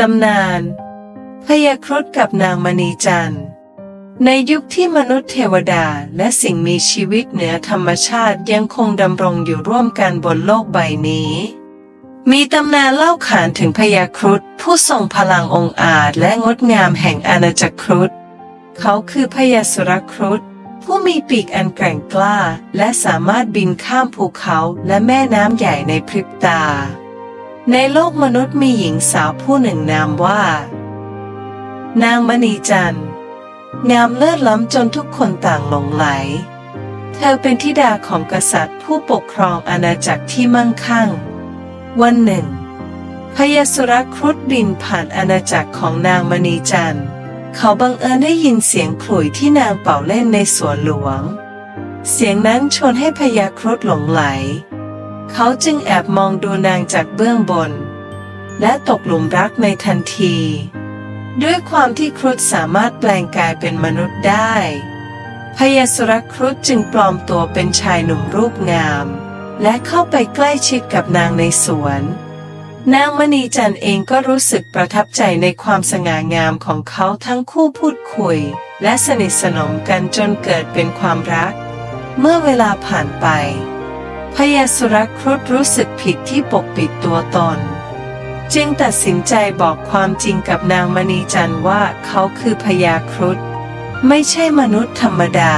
ตำนานพญาครุฑกับนางมณีจันทร์ ในยุคที่มนุษย์เทวดาและสิ่งมีชีวิตเหนือธรรมชาติยังคงดำรงอยู่ร่วมกันบนโลกใบนี้ มีตำนานเล่าขานถึงพญาครุฑผู้ทรงพลังองอาจและงดงามแห่งอาณาจักรครุฑเขาคือพญาสุรครุฑผู้มีปีกอันแกร่งกล้า และสามารถบินข้ามภูเขาและแม่น้ำใหญ่ในพริบตา ในโลกมนุษย์มีหญิงสาวผู้หนึ่งนามว่า นางมณีจันทร์งามเลิศล้ำจนทุกคนต่างหลงไหล เธอเป็นธิดาของกษัตริย์ผู้ปกครองอาณาจักรที่มั่งคั่ง วันหนึ่งพยาสุรครุฑบินผ่านอาณาจักรของนางมณีจันทร์ เขาบังเอิญได้ยินเสียงขลุ่ยที่นางเป่าเล่นในสวนหลวง เสียงนั้นชวนให้พยาครุฑหลงไหล เขาจึงแอบมองดูนางจากเบื้องบน และตกหลุมรักในทันที ด้วยความที่ครุฑสามารถแปลงกายเป็นมนุษย์ได้พยาสุรครุฑจึงปลอมตัวเป็นชายหนุ่มรูปงาม และเข้าไปใกล้ชิดกับนางในสวน นางมณีจันเองก็รู้สึกประทับใจในความสง่างามของเขาทั้งคู่พูดคุย และสนิทสนมกันจนเกิดเป็นความรัก เมื่อเวลาผ่านไป พยาสุรครุฑรู้สึกผิดที่ปกปิดตัวตน จึงตัดสินใจบอกความจริงกับนางมณีจันทร์ว่าเขาคือพญาครุฑไม่ใช่มนุษย์ธรรมดา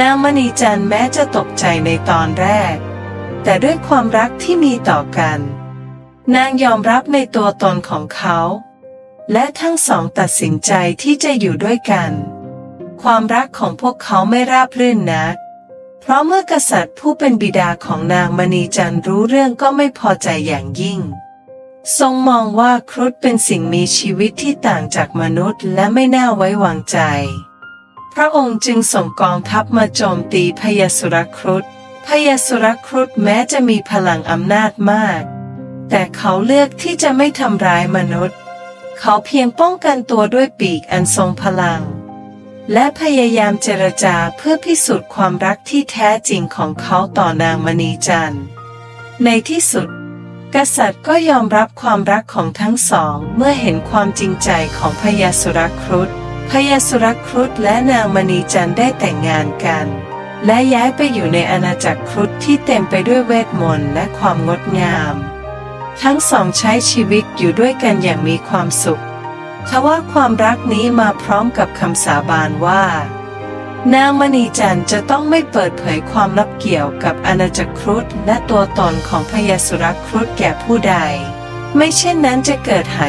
นางมณีจันทร์แม้จะตกใจในตอนแรก แต่ด้วยความรักที่มีต่อกัน นางยอมรับในตัวตนของเขา และทั้งสองตัดสินใจที่จะอยู่ด้วยกัน ความรักของพวกเขาไม่ราบรื่นนัก เพราะเมื่อกษัตริย์ผู้เป็นบิดาของนางมณีจันทร์รู้เรื่องก็ไม่พอใจอย่างยิ่ง ทรงมองว่าครุฑเป็นสิ่งมีชีวิตที่ต่างจากมนุษย์และไม่น่าไว้วางใจ พระองค์จึงส่งกองทัพมาโจมตีพยาสุรครุฑพยาสุรครุฑแม้จะมีพลังอำนาจมาก แต่เขาเลือกที่จะไม่ทำร้ายมนุษย์ เขาเพียงป้องกันตัวด้วยปีกอันทรงพลัง และพยายามเจรจาเพื่อพิสูจน์ความรักที่แท้จริงของเขาต่อนางมณีจันทร์ ในที่สุด กษัตริย์ก็ยอมรับความรักของทั้งสองเมื่อเห็นความจริงใจของพญาสุรครุฑพญาสุรครุฑและนางมณีจันทร์ได้แต่งงานกัน และย้ายไปอยู่ในอาณาจักรครุฑที่เต็มไปด้วยเวทมนต์และความงดงาม ทั้งสองใช้ชีวิตอยู่ด้วยกันอย่างมีความสุข ทว่าความรักนี้มาพร้อมกับคำสาบานว่า นางมณีจันทร์จะต้องไม่เปิดเผยความลับเกี่ยวกับอาณาจักรครุฑและตัวตนของพญาสุรครุฑแก่ผู้ใด ไม่เช่นนั้นจะเกิดหาย